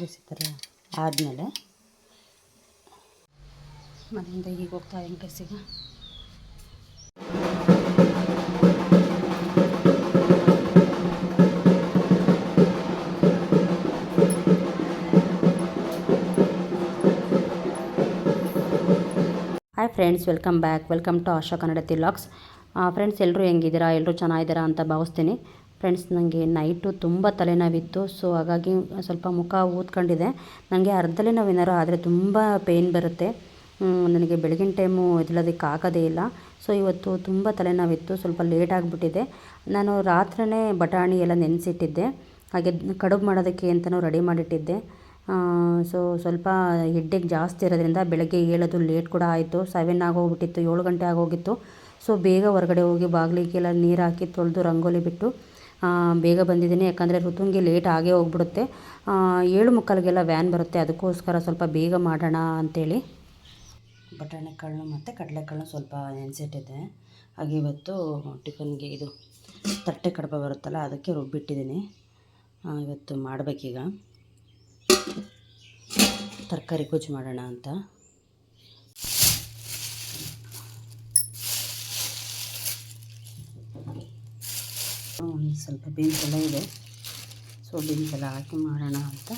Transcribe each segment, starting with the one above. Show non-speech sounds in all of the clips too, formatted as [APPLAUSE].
ಬಿಸಿ ಥರ ಆದಮೇಲೆ ಮನೆಯಿಂದ ಈಗ ಹೋಗ್ತಾ ಇದ್ದೀನಿ ಡ್ರೆಸ್ಸಿಗೆ hi friends welcome back welcome to Asha Kannada ತಿಲಾಕ್ಸ್ friends ಎಲ್ಲರೂ ಹೆಂಗಿದ್ದೀರಾ? ಎಲ್ಲರೂ ಚೆನ್ನಾಗಿದ್ದೀರಾ ಅಂತ ಭಾವಿಸ್ತೀನಿ. ಫ್ರೆಂಡ್ಸ್ ನನಗೆ ನೈಟು ತುಂಬ ತಲೆನೋವಿತ್ತು. ಸೊ ಹಾಗಾಗಿ ಸ್ವಲ್ಪ ಮುಖ ಊದ್ಕೊಂಡಿದೆ ನನಗೆ ಅರ್ಧಲೆ ನಾವು ಏನಾರು ಆದರೆ ತುಂಬ ಪೇಯ್ನ್ ಬರುತ್ತೆ. ನನಗೆ ಬೆಳಗಿನ ಟೈಮು ಎದ್ದೇಳೋದಕ್ಕೆ ಆಗೋದೇ ಇಲ್ಲ. ಸೊ ಇವತ್ತು ತುಂಬ ತಲೆನೋವಿತ್ತು. ಸ್ವಲ್ಪ ಲೇಟ್ ಆಗಿಬಿಟ್ಟಿದೆ. ನಾನು ರಾತ್ರಿಯೇ ಬಟಾಣಿ ಎಲ್ಲ ನೆನೆಸಿಟ್ಟಿದ್ದೆ. ಹಾಗೆ ಕಡುಬು ಮಾಡೋದಕ್ಕೆ ಅಂತಲೂ ರೆಡಿ ಮಾಡಿಟ್ಟಿದ್ದೆ. ಸೊ ಸ್ವಲ್ಪ ಹೆಡ್ಡೇಕ್ ಜಾಸ್ತಿ ಇರೋದ್ರಿಂದ ಬೆಳಗ್ಗೆ ಏಳೋದು ಲೇಟ್ ಕೂಡ ಆಯಿತು. ಸೆವೆನ್ ಆಗೋಗ್ಬಿಟ್ಟಿತ್ತು, ಏಳು ಗಂಟೆ ಆಗೋಗಿತ್ತು. ಸೊ ಬೇಗ ಹೊರಗಡೆ ಹೋಗಿ ಬಾಗಿಲಿಗೆಲ್ಲ ನೀರು ಹಾಕಿ ತೊಳೆದು ರಂಗೋಲಿ ಬಿಟ್ಟು ಬೇಗ ಬಂದಿದ್ದೀನಿ. ಯಾಕಂದರೆ ಋತುಂಗೆ ಲೇಟ್ ಆಗೇ ಹೋಗ್ಬಿಡುತ್ತೆ. ಏಳು ಮುಕ್ಕಾಲಿಗೆಲ್ಲ ವ್ಯಾನ್ ಬರುತ್ತೆ. ಅದಕ್ಕೋಸ್ಕರ ಸ್ವಲ್ಪ ಬೇಗ ಮಾಡೋಣ ಅಂಥೇಳಿ ಬಟಾಣಿ ಕಾಳು ಮತ್ತು ಕಡಲೆಕಾಳನ್ನ ಸ್ವಲ್ಪ ನೆನೆಸಿಟ್ಟಿದ್ದೆ ಹಾಗೆ ಇವತ್ತು ಟಿಫನ್ಗೆ ಇದು ತಟ್ಟೆ ಕಡಬ ಬರುತ್ತಲ್ಲ, ಅದಕ್ಕೆ ರುಬ್ಬಿಟ್ಟಿದ್ದೀನಿ. ಇವತ್ತು ಮಾಡಬೇಕೀಗ. ತರಕಾರಿ ಗೊಜ್ಜು ಮಾಡೋಣ ಅಂತ ಒಂದು ಸ್ವಲ್ಪ ಬೀನ್ಸ್ ಎಲ್ಲ ಇದೆ. ಸೊ ಬೀನ್ಸ್ ಎಲ್ಲ ಹಾಕಿ ಮಾಡೋಣ ಅಂತ.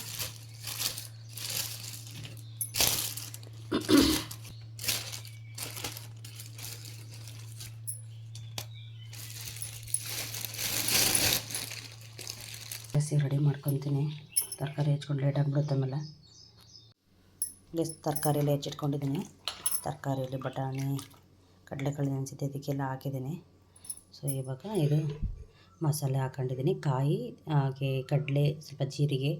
ಹಸಿ ರೆಡಿ ಮಾಡ್ಕೊತೀನಿ. ತರಕಾರಿ ಹೆಚ್ಕೊಂಡು ಲೇಟ್ ಆಗಿಬಿಡುತ್ತೆ ಆಮೇಲೆ. ತರಕಾರಿ ಎಲ್ಲ ಹೆಚ್ಚಿಟ್ಕೊಂಡಿದ್ದೀನಿ. ತರಕಾರಿಯಲ್ಲಿ ಬಟಾಣಿ, ಕಡಲೆಕಾಳು ನೆನೆಸಿದ್ದೆ, ಇದಕ್ಕೆಲ್ಲ ಹಾಕಿದ್ದೀನಿ. ಸೊ, ಇವಾಗ ಇದು ಮಸಾಲೆ ಹಾಕೊಂಡಿದ್ದೀನಿ. ಕಾಯಿ, ಹಾಗೆ ಕಡಲೆ ಸ್ವಲ್ಪ ಜೀರಿಗೆ,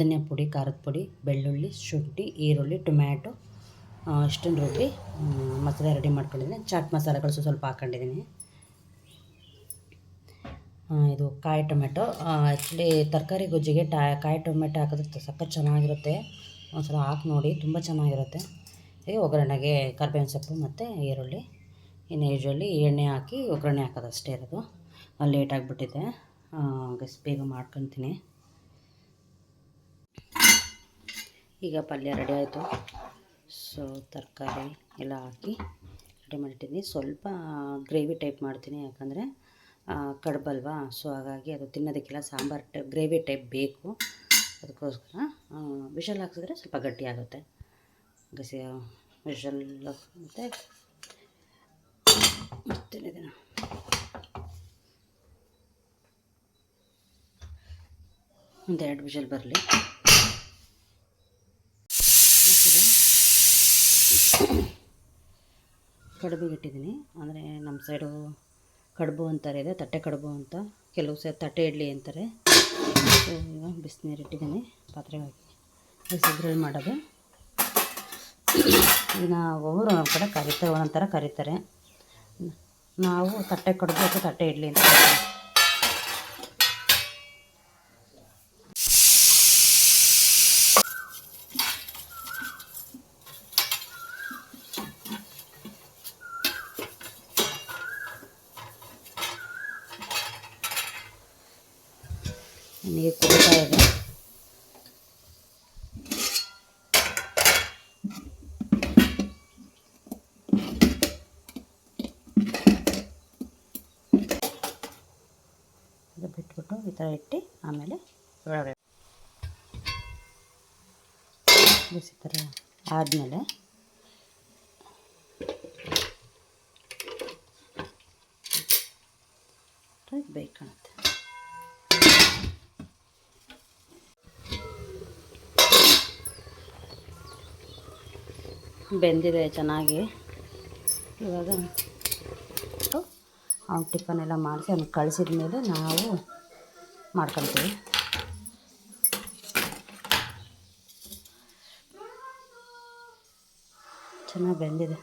ಧನಿಯಾ ಪುಡಿ, ಖಾರದ ಪುಡಿ, ಬೆಳ್ಳುಳ್ಳಿ, ಶುಂಠಿ, ಈರುಳ್ಳಿ, ಟೊಮ್ಯಾಟೊ ಅಷ್ಟನ್ನು ರುಬ್ಬಿ ಮಸಾಲೆ ರೆಡಿ ಮಾಡ್ಕೊಂಡಿದ್ದೀನಿ. ಚಾಟ್ ಮಸಾಲೆಗಳು ಸ್ವಲ್ಪ ಹಾಕೊಂಡಿದ್ದೀನಿ. ಇದು ಕಾಯಿ ಟೊಮೆಟೊ ಆ್ಯಕ್ಚುಲಿ ತರಕಾರಿ ಗೊಜ್ಜಿಗೆ ಟಾ, ಕಾಯಿ ಟೊಮೆಟೊ ಹಾಕಿದ್ರೆ ಸಖತ್ ಚೆನ್ನಾಗಿರುತ್ತೆ. ಒಂದ್ಸಲ ಹಾಕಿ ನೋಡಿ, ತುಂಬ ಚೆನ್ನಾಗಿರುತ್ತೆ. ಈಗ ಒಗ್ಗರಣೆಗೆ ಕರ್ಬೇವಿನ ಸೊಪ್ಪು ಮತ್ತು ಈರುಳ್ಳಿ, ಇನ್ನು ಯೂಶ್ವಲಿ ಎಣ್ಣೆ ಹಾಕಿ ಒಗ್ಗರಣೆ ಹಾಕೋದು ಅಷ್ಟೇ ಇರೋದು. ಲೇಟ್ ಆಗಿಬಿಟ್ಟಿದೆ ಗಸ್ ಬೇಗ ಮಾಡ್ಕೊತೀನಿ. ಈಗ ಪಲ್ಯ ರೆಡಿ ಆಯಿತು. ಸೊ ತರಕಾರಿ ಎಲ್ಲ ಹಾಕಿ ರೆಡಿ ಮಾಡಿಟ್ಟಿದ್ದೀನಿ. ಸ್ವಲ್ಪ ಗ್ರೇವಿ ಟೈಪ್ ಮಾಡ್ತೀನಿ, ಯಾಕಂದರೆ ಕಡುಬಲ್ವಾ? ಸೊ ಹಾಗಾಗಿ ಅದು ತಿನ್ನೋದಕ್ಕೆಲ್ಲ ಸಾಂಬಾರು ಟೈಪ್ ಗ್ರೇವಿ ಟೈಪ್ ಬೇಕು. ಅದಕ್ಕೋಸ್ಕರ ವಿಷಲ್ ಹಾಕ್ಸಿದ್ರೆ ಸ್ವಲ್ಪ ಗಟ್ಟಿ ಆಗುತ್ತೆ. ಗಸಿ ವಿಷಲ್ ಮತ್ತು ಮತ್ತೇನಿದೆ ಎರಡು ವಿಷಲ್ ಬರಲಿ. ಕಡುಬಿಗೆ ಇಟ್ಟಿದ್ದೀನಿ. ಅಂದರೆ ನಮ್ಮ ಸೈಡು ಕಡುಬು ಅಂತಾರೆ, ಇದೆ ತಟ್ಟೆ ಕಡುಬು ಅಂತ. ಕೆಲವು ಸೈಡ್ ತಟ್ಟೆ ಇಡ್ಲಿ ಅಂತಾರೆ. ಇವಾಗ ಬಿಸಿನೀರು ಇಟ್ಟಿದ್ದೀನಿ. ಪಾತ್ರೆ ಹಾಕಿ ಬಿಸಿದ್ರಲ್ಲಿ ಮಾಡೋದು. ಇದನ್ನ ಒಬ್ಬರು ನಮ್ಮ ಕಡೆ ಕರಿತಾರೆ, ಒಂದೊಂದು ಥರ ಕರೀತಾರೆ. ನಾವು ತಟ್ಟೆ ಕಡುಬು ಅಥವಾ ತಟ್ಟೆ ಇಡ್ಲಿ ಅಂತ ಕರೀತೀವಿ. ನೀರು ಕುದೀತಾ ಇದೆ ಇದು ಬಿಟ್ಬಿಟ್ಟು ಈ ಥರ ಇಟ್ಟು ಆಮೇಲೆ ಒಳಗಡೆ ಬಿಸಿ ಆದಮೇಲೆ ಬೇಕು ಬೆಂದಿದೆ ಚೆನ್ನಾಗಿ. ಇವಾಗ ಅವ್ನು ಟಿಫನ್ ಎಲ್ಲ ಮಾಡಿಸಿ ಅವ್ನಿಗೆ ಕಳಿಸಿದ ಮೇಲೆ ನಾವು ಮಾಡ್ಕೊಳ್ತೀವಿ ಚೆನ್ನಾಗಿ ಬೆಂದಿದೆ.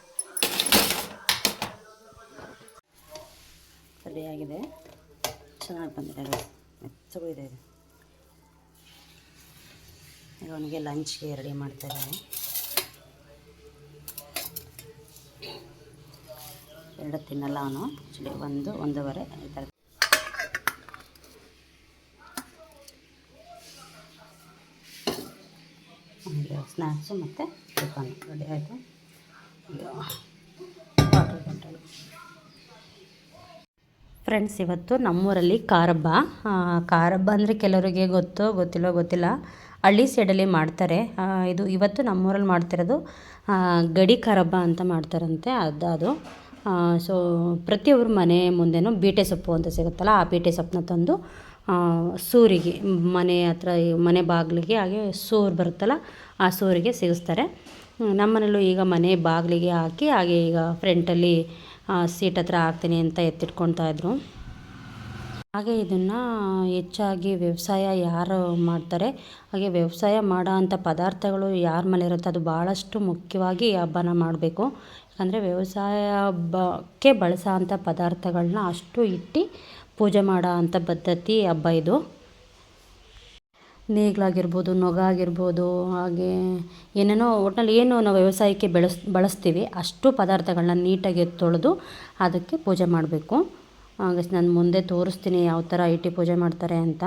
ಸರಿಯಾಗಿದೆ. ಚೆನ್ನಾಗಿ ಬಂದಿದೆ ಮೆತ್ತಗೂ ಇದೆ. ಈಗ ಅವನಿಗೆ ಲಂಚ್ಗೆ ರೆಡಿ ಮಾಡ್ತಾ ಇದ್ದೀನಿ. ಎರಡು ತಿನ್ನಲ್ಲ ಅವನು. ಆ್ಯಕ್ಚುಲಿ ಒಂದು, ಒಂದೂವರೆ ಈ ಥರ ಸ್ನ್ಯಾಕ್ಸು ಮತ್ತು ಟಿಫನ್ ರೆಡಿ ಆಯಿತು? ಫ್ರೆಂಡ್ಸ್ ಇವತ್ತು ನಮ್ಮೂರಲ್ಲಿ ಕಾರಬ್ಬ ಕಾರಬ್ಬ ಅಂದರೆ ಕೆಲವರಿಗೆ ಗೊತ್ತೋ ಗೊತ್ತಿಲ್ಲೋ ಗೊತ್ತಿಲ್ಲ. ಹಳ್ಳಿ ಸೈಡಲ್ಲಿ ಮಾಡ್ತಾರೆ. ಇದು ಇವತ್ತು ನಮ್ಮೂರಲ್ಲಿ ಮಾಡ್ತಿರೋದು ಗಡಿ ಕಾರಬ್ಬ ಅಂತ ಮಾಡ್ತಾರಂತೆ. ಅದು ಸೊ ಪ್ರತಿಯೊಬ್ಬರ ಮನೆ ಮುಂದೆನೂ ಬೀಟೆ ಸೊಪ್ಪು ಅಂತ ಸಿಗುತ್ತಲ್ಲ, ಆ ಬೀಟೆ ಸೊಪ್ಪನ್ನ ತಂದು ಸೂರಿಗೆ, ಮನೆ ಹತ್ರ ಮನೆ ಬಾಗಿಲಿಗೆ ಹಾಗೆ ಸೂರು ಬರುತ್ತಲ್ಲ, ಆ ಸೂರಿಗೆ ಸಿಗಿಸ್ತಾರೆ. ಹ್ಮ್, ನಮ್ಮ ಮನೇಲೂ ಈಗ ಮನೆ ಬಾಗಿಲಿಗೆ ಹಾಕಿ ಹಾಗೆ ಈಗ ಫ್ರಂಟಲ್ಲಿ ಸೀಟ್ ಹತ್ರ ಹಾಕ್ತೀನಿ ಅಂತ ಎತ್ತಿಟ್ಕೊಳ್ತಾ ಇದ್ರು. ಹಾಗೆ ಇದನ್ನು ಹೆಚ್ಚಾಗಿ ವ್ಯವಸಾಯ ಯಾರು ಮಾಡ್ತಾರೆ ಹಾಗೆ ವ್ಯವಸಾಯ ಮಾಡೋ ಅಂಥ ಪದಾರ್ಥಗಳು ಯಾರ ಮನೆ ಇರುತ್ತೆ ಅದು ಭಾಳಷ್ಟು ಮುಖ್ಯವಾಗಿ ಹಬ್ಬನ ಮಾಡಬೇಕು. ಯಾಕಂದರೆ ವ್ಯವಸಾಯ ಹಬ್ಬಕ್ಕೆ ಬಳಸೋ ಅಂಥ ಪದಾರ್ಥಗಳನ್ನ ಅಷ್ಟು ಇಟ್ಟು ಪೂಜೆ ಮಾಡೋ ಅಂಥ ಪದ್ಧತಿ ಹಬ್ಬ ಇದು. ನೇಗ್ಲಾಗಿರ್ಬೋದು ನೊಗ ಆಗಿರ್ಬೋದು ಹಾಗೆ ಏನೇನೋ ಒಟ್ನಲ್ಲಿ ಏನು ನಾವು ವ್ಯವಸಾಯಕ್ಕೆ ಬೆಳೆಸ್, ಬಳಸ್ತೀವಿ, ಅಷ್ಟು ಪದಾರ್ಥಗಳನ್ನ ನೀಟಾಗಿ ತೊಳೆದು ಅದಕ್ಕೆ ಪೂಜೆ ಮಾಡಬೇಕು. ಹಾಗೆ ನಾನು ಮುಂದೆ ತೋರಿಸ್ತೀನಿ ಯಾವ ಥರ ಇಟ್ಟು ಪೂಜೆ ಮಾಡ್ತಾರೆ ಅಂತ.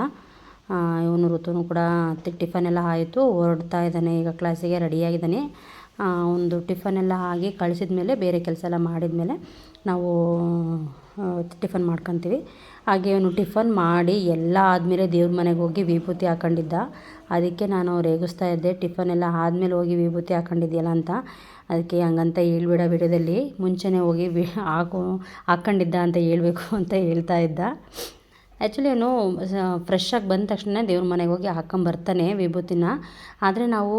ಇವನು ಋತುನು ಕೂಡ ಟಿಫನ್ ಎಲ್ಲ ಆಯಿತು, ಹೊರಡ್ತಾ ಇದ್ದಾನೆ, ಈಗ ಕ್ಲಾಸಿಗೆ ರೆಡಿಯಾಗಿದ್ದಾನೆ. ಒಂದು ಟಿಫನ್ ಎಲ್ಲ ಆಗಿ ಕಳಿಸಿದ ಮೇಲೆ ಬೇರೆ ಕೆಲಸ ಎಲ್ಲ ಮಾಡಿದ ಮೇಲೆ ನಾವು ಟಿಫನ್ ಮಾಡ್ಕೊತೀವಿ. ಹಾಗೆ ಅವನು ಟಿಫನ್ ಮಾಡಿ ಎಲ್ಲ ಆದಮೇಲೆ ದೇವ್ರ ಮನೆಗೆ ಹೋಗಿ ವಿಭೂತಿ ಹಾಕೊಂಡಿದ್ದ. ಅದಕ್ಕೆ ನಾನು ರೇಗಿಸ್ತಾ ಇದ್ದೆ. ಟಿಫನ್ ಎಲ್ಲ ಆದಮೇಲೆ ಹೋಗಿ ವಿಭೂತಿ ಹಾಕೊಂಡಿದ್ಯಲ್ಲ ಅಂತ. ಅದಕ್ಕೆ ಹಂಗಂತ ಹೇಳ್ಬೇಡ ವಿಡಿಯೋದಲ್ಲಿ ಮುಂಚೆನೇ ಹೋಗಿ ಹಾಕು ಹಾಕ್ಕೊಂಡಿದ್ದ ಅಂತ ಹೇಳಬೇಕು ಅಂತ ಹೇಳ್ತಾ ಇದ್ದ. ಆ್ಯಕ್ಚುಲಿ ಅವನು ಆಗಿ ಬಂದ ತಕ್ಷಣ ದೇವ್ರ ಮನೆಗೆ ಹೋಗಿ ಹಾಕೊಂಬರ್ತಾನೆ ವಿಭೂತಿನ. ಆದರೆ ನಾವು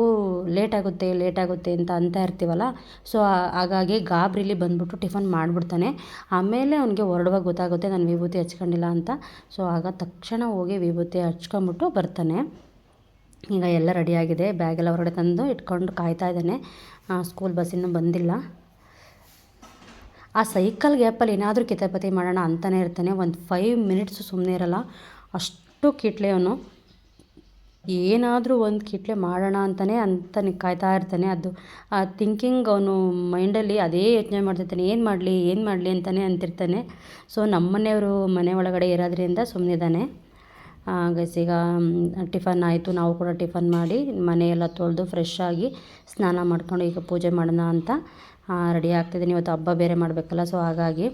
ಲೇಟ್ ಆಗುತ್ತೆ ಲೇಟ್ ಆಗುತ್ತೆ ಅಂತ ಅಂತ ಇರ್ತೀವಲ್ಲ ಸೊ ಹಾಗಾಗಿ ಗಾಬ್ರಿಲಿ ಬಂದ್ಬಿಟ್ಟು ಟಿಫನ್ ಮಾಡಿಬಿಡ್ತಾನೆ. ಆಮೇಲೆ ಅವನಿಗೆ ಹೊರಡುವಾಗ ಗೊತ್ತಾಗುತ್ತೆ, ನಾನು ವಿಭೂತಿ ಹಚ್ಕೊಂಡಿಲ್ಲ ಅಂತ. ಸೊ ಆಗ ತಕ್ಷಣ ಹೋಗಿ ವಿಭೂತಿ ಹಚ್ಕೊಂಬಿಟ್ಟು ಬರ್ತಾನೆ. ಈಗ ಎಲ್ಲ ರೆಡಿಯಾಗಿದೆ ಬ್ಯಾಗೆಲ್ಲ ಹೊರಗಡೆ ತಂದು ಇಟ್ಕೊಂಡು ಕಾಯ್ತಾ ಇದ್ದಾನೆ. ಸ್ಕೂಲ್ ಬಸ್ ಇನ್ನೂ ಬಂದಿಲ್ಲ. ಆ ಸೈಕಲ್ ಗ್ಯಾಪಲ್ಲಿ ಏನಾದರೂ ಕಿತಾಪತಿ ಮಾಡೋಣ ಅಂತಲೇ ಇರ್ತಾನೆ. ಒಂದು ಫೈವ್ ಮಿನಿಟ್ಸ್ ಸುಮ್ಮನೆ ಇರಲ್ಲ. ಅಷ್ಟು ಕಿಟ್ಲೆ ಅವನು. ಏನಾದರೂ ಒಂದು ಕಿಟ್ಲೆ ಮಾಡೋಣ ಅಂತಲೇ ಅಂತಾನೆ ಕಾಯ್ತಾ ಇರ್ತಾನೆ. ಅದು, ಆ ಥಿಂಕಿಂಗ್ ಅವನು ಮೈಂಡಲ್ಲಿ ಅದೇ ಯೋಚನೆ ಮಾಡ್ತಿರ್ತಾನೆ. ಏನು ಮಾಡಲಿ ಏನು ಮಾಡಲಿ ಅಂತಲೇ ಅಂತಿರ್ತಾನೆ. ಸೊ ನಮ್ಮ ಮನೆಯವರು ಮನೆ ಒಳಗಡೆ ಇರೋದ್ರಿಂದ ಸುಮ್ಮನಿದ್ದಾನೆ ಗೈಸ್ ಈಗ ಟಿಫನ್ ಆಯಿತು. ನಾವು ಕೂಡ ಟಿಫನ್ ಮಾಡಿ ಮನೆಯೆಲ್ಲ ತೊಳೆದು ಫ್ರೆಶ್ ಆಗಿ ಸ್ನಾನ ಮಾಡ್ಕೊಂಡು ಈಗ ಪೂಜೆ ಮಾಡೋಣ ಅಂತ. ರೆಡಿ ಆಗ್ತಿದ್ದೀನಿ ಇವತ್ತು ಹಬ್ಬ ಬೇರೆ ಮಾಡಬೇಕಲ್ಲ ಸೊ ಹಾಗಾಗಿ